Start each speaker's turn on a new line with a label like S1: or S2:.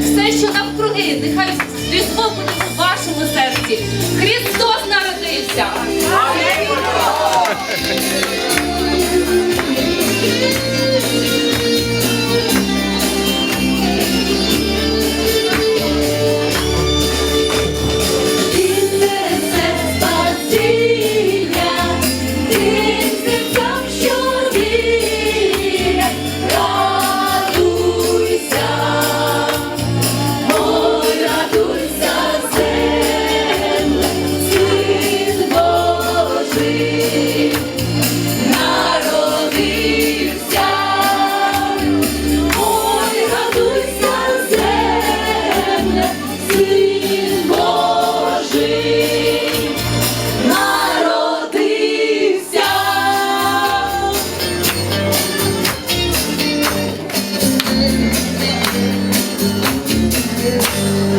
S1: все, що навкруги, нехай різдво буде у вашому серці. Христос народився.
S2: you.